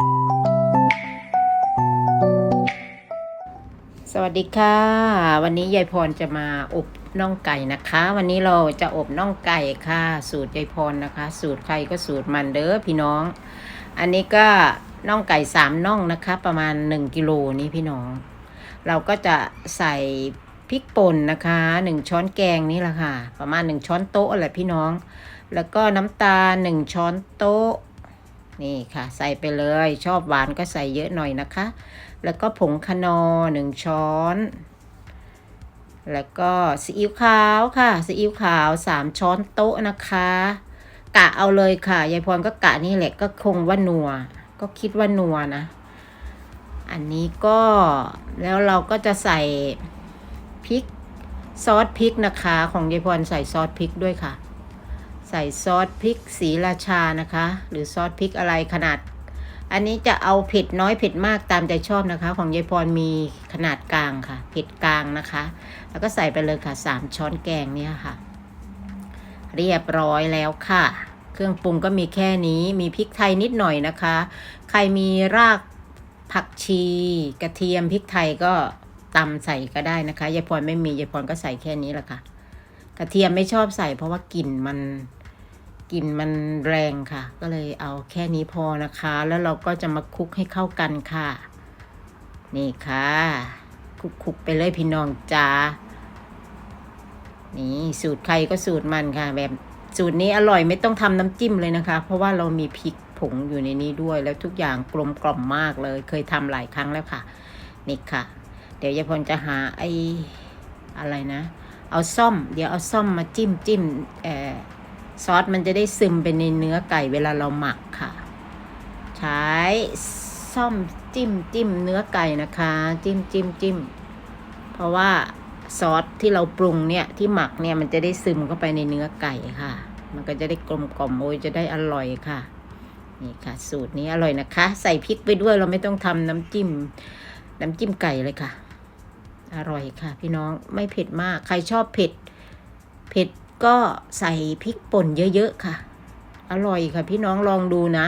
สวัสดีค่ะ วันนี้ยายพรจะมาอบน่องไก่นะคะ วันนี้เราจะอบน่องไก่ค่ะ สูตรยายพรนะคะ สูตรใครก็สูตรมันเด้อพี่น้อง อันนี้ก็น่องไก่สามน่องนะคะ ประมาณ1กิโลนี้พี่น้อง เราก็จะใส่พริกป่นนะคะหนึ่งช้อนแกงนี่แหละค่ะ ประมาณหนึ่งช้อนโต๊ะแหละพี่น้อง แล้วก็น้ำตาลหนึ่งช้อนโต๊ะ นี่ค่ะ ใส่ไปเลยชอบหวานก็ใส่เยอะหน่อยนะคะ แล้วก็ผงคนอหนึ่งช้อน แล้วก็ซีอิ๊วขาวค่ะซีอิ๊วขาวสามช้อนโต๊ะนะคะ กะเอาเลยค่ะยายพรก็กะนี่แหละก็คงว่านัว ก็คิดว่านัวนะ อันนี้ก็แล้วเราก็จะใส่พริกซอสพริกนะคะ ของยายพรใส่ซอสพริกด้วยค่ะ ใส่ซอสพริกสีราชานะคะ หรือซอสพริกอะไรขนาด อันนี้จะเอาเผ็ดน้อยเผ็ดมากตามใจชอบนะคะ ของยายพรมีขนาดกลางค่ะ เผ็ดกลางนะคะ แล้วก็ใส่ไปเลยค่ะสามช้อนแกงเนี่ยค่ะ เรียบร้อยแล้วค่ะ เครื่องปรุงก็มีแค่นี้มีพริกไทยนิดหน่อยนะคะ ใครมีรากผักชี กระเทียมพริกไทยก็ตำใส่ก็ได้นะคะยายพรไม่มียายพรก็ใส่แค่นี้แหละค่ะ กระเทียมไม่ชอบใส่เพราะว่ากลิ่นมัน กลิ่นมันแรงค่ะ ก็เลยเอาแค่นี้พอนะคะ แล้วเราก็จะมาคลุกให้เข้ากันค่ะ นี่ค่ะคลุกๆไปเลยพี่น้องจ้านี่สูตรใครก็สูตรมันค่ะ แบบสูตรนี้อร่อยไม่ต้องทำน้ำจิ้มเลยนะคะ เพราะว่าเรามีพริกผงอยู่ในนี้ด้วย แล้วทุกอย่างกลมกล่อมมากเลย เคยทำหลายครั้งแล้วค่ะนี่ค่ะ เดี๋ยวยายพลจะหาไอ้อะไรนะ เอาซ่อม เดี๋ยวเอาซ่อมมาจิ้มจิ้มเอ่อ ซอสมันจะได้ซึมไปในเนื้อไก่เวลาเราหมักค่ะ ใช้ซ่อมจิ้มจิ้มเนื้อไก่นะคะ จิ้มจิ้มจิ้มเพราะว่าซอสที่เราปรุงเนี่ยที่หมักเนี่ยมันจะได้ซึมเข้าไปในเนื้อไก่ค่ะ มันก็จะได้กลมกล่อมโอ้ยจะได้อร่อยค่ะนี่ค่ะ สูตรนี้อร่อยนะคะ ใส่พริกไปด้วยเราไม่ต้องทำน้ำจิ้ม น้ำจิ้มไก่เลยค่ะ อร่อยค่ะ พี่น้องไม่เผ็ดมาก ใครชอบเผ็ด เผ็ด ก็ใส่พริกป่นเยอะๆค่ะ อร่อยค่ะ พี่น้องลองดูนะ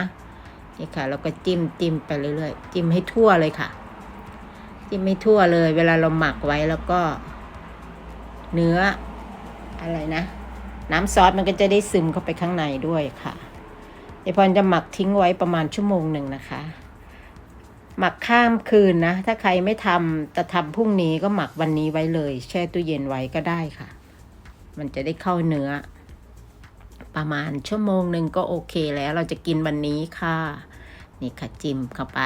นี่ค่ะ เราก็จิ้มจิ้มไปเรื่อยๆจิ้มให้ทั่วเลยค่ะ จิ้มให้ทั่วเลย เวลาเราหมักไว้แล้วก็ เนื้ออะไรนะ น้ำซอสมันก็จะได้ซึมเข้าไปข้างในด้วยค่ะเดี๋ยวพรจะหมักทิ้งไว้ประมาณชั่วโมงหนึ่งนะคะ หมักข้ามคืนนะ ถ้าใครไม่ทำจะทำพรุ่งนี้ก็หมักวันนี้ไว้เลย แช่ตู้เย็นไว้ก็ได้ค่ะ มันจะได้เข้าเนื้อ ประมาณชั่วโมงหนึ่งก็โอเคแล้วเราจะกินวันนี้ค่ะ นี่ค่ะจิ้มเข้าไป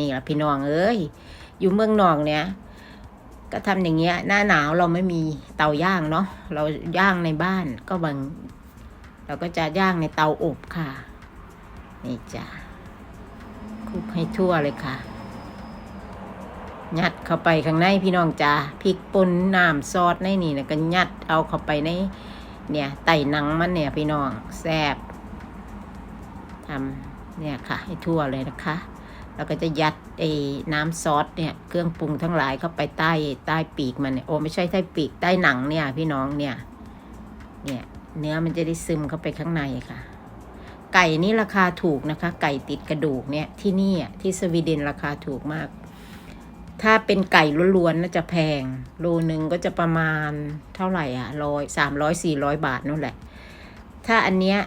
นี่ละพี่น้องเอ้ยอยู่เมืองนอกเนี่ยก็ทำอย่างเงี้ย หน้าหนาวเราไม่มีเตาย่างเนาะเราย่างในบ้านก็บางเราก็จะย่างในเตาอบค่ะ นี่จ้ะคลุกให้ทั่วเลยค่ะ ยัดเข้าไปข้างในพี่น้องจ้าพริกป่นน้ำซอสในนี่นะก็ยัดเอาเข้าไปใน เนี่ยไต่หนังมันเนี่ยพี่น้องแซ่บทำเนี่ยค่ะ ให้ทั่วเลยนะคะแล้วก็จะยัดไอ้น้ำซอสเนี่ยเครื่องปรุงทั้งหลายเข้าไปใต้ใต้ปีกมันเนี่ยโอ้ไม่ใช่ใต้ปีกใต้หนังเนี่ย พี่น้องเนี่ย เนี่ย เนื้อมันจะได้ซึมเข้าไปข้างในค่ะ ไก่นี่ราคาถูกนะคะ ไก่ติดกระดูกเนี่ยที่นี่ที่สวีเดนราคาถูกมาก ถ้าเป็นไก่ล้วนๆน่าจะแพง โลนึงก็จะประมาณเท่าไหร่อะร้อยสามร้อยสี่ร้อยบาทนั่นแหละ ถ้าอันเนี้ย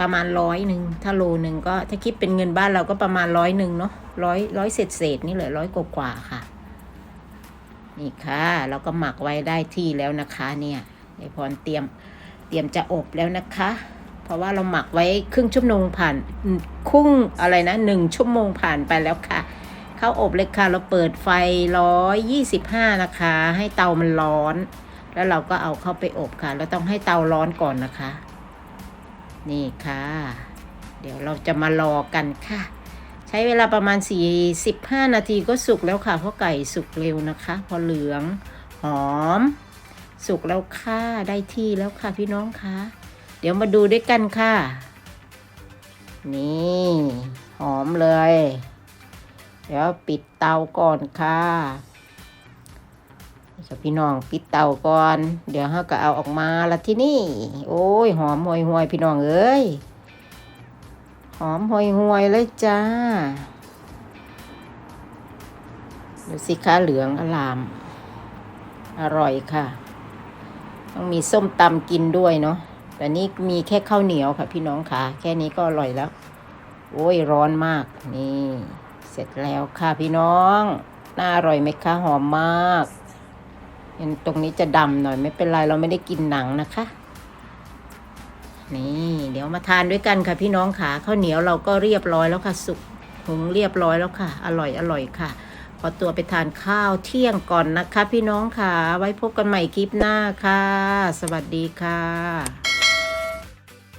ประมาณร้อยหนึ่งถ้าโลหนึ่งก็ถ้าคิดเป็นเงินบ้านเราก็ประมาณร้อยหนึ่งเนาะร้อยร้อยเศษเศษนี่แหละร้อยกว่าๆค่ะ นี่ค่ะ เราก็หมักไว้ได้ที่แล้วนะคะ เนี่ยไอพรเตรียมเตรียมจะอบแล้วนะคะ เพราะว่าเราหมักไว้ครึ่งชั่วโมงผ่านครึ่งอะไรนะหนึ่งชั่วโมงผ่านไปแล้วค่ะ ข้าอบเลยค่ะ เราเปิดไฟร้อยยี่สิบห้านะคะ ให้เตามันร้อน แล้วเราก็เอาเข้าไปอบค่ะแล้วต้องให้เตาร้อนก่อนนะคะ นี่ค่ะ เดี๋ยวเราจะมารอกันค่ะ ใช้เวลาประมาณ45นาทีก็สุกแล้วค่ะเพราะไก่สุกเร็วนะคะ พอเหลืองหอม สุกแล้วค่ะ ได้ที่แล้วค่ะพี่น้องคะเดี๋ยวมาดูด้วยกันค่ะ นี่ หอมเลย เดี๋ยวปิดเตาก่อนค่ะจะพี่น้องปิดเตาก่อน เดี๋ยวเราก็เอาออกมาละที่นี่ โอ้ยหอมห่วยห่วยพี่น้องเอ้ยหอมห่วยห่วยเลยจ้าดูสิคะเหลืองอลาม อร่อยค่ะ ต้องมีส้มตำกินด้วยเนาะแต่นี่มีแค่ข้าวเหนียวค่ะ พี่น้องค่ะ แค่นี้ก็อร่อยแล้ว โอ้ยร้อนมากนี่ เสร็จแล้วค่ะพี่น้อง น่าอร่อยไหมคะหอมมากเห็นตรงนี้จะดำหน่อยไม่เป็นไรเราไม่ได้กินหนังนะคะ นี่ เดี๋ยวมาทานด้วยกันค่ะพี่น้องค่ะข้าวเหนียวเราก็เรียบร้อยแล้วค่ะ สุกหุงเรียบร้อยแล้วค่ะ อร่อยอร่อยค่ะขอตัวไปทานข้าวเที่ยงก่อนนะคะ พี่น้องค่ะ ไว้พบกันใหม่คลิปหน้าค่ะ สวัสดีค่ะ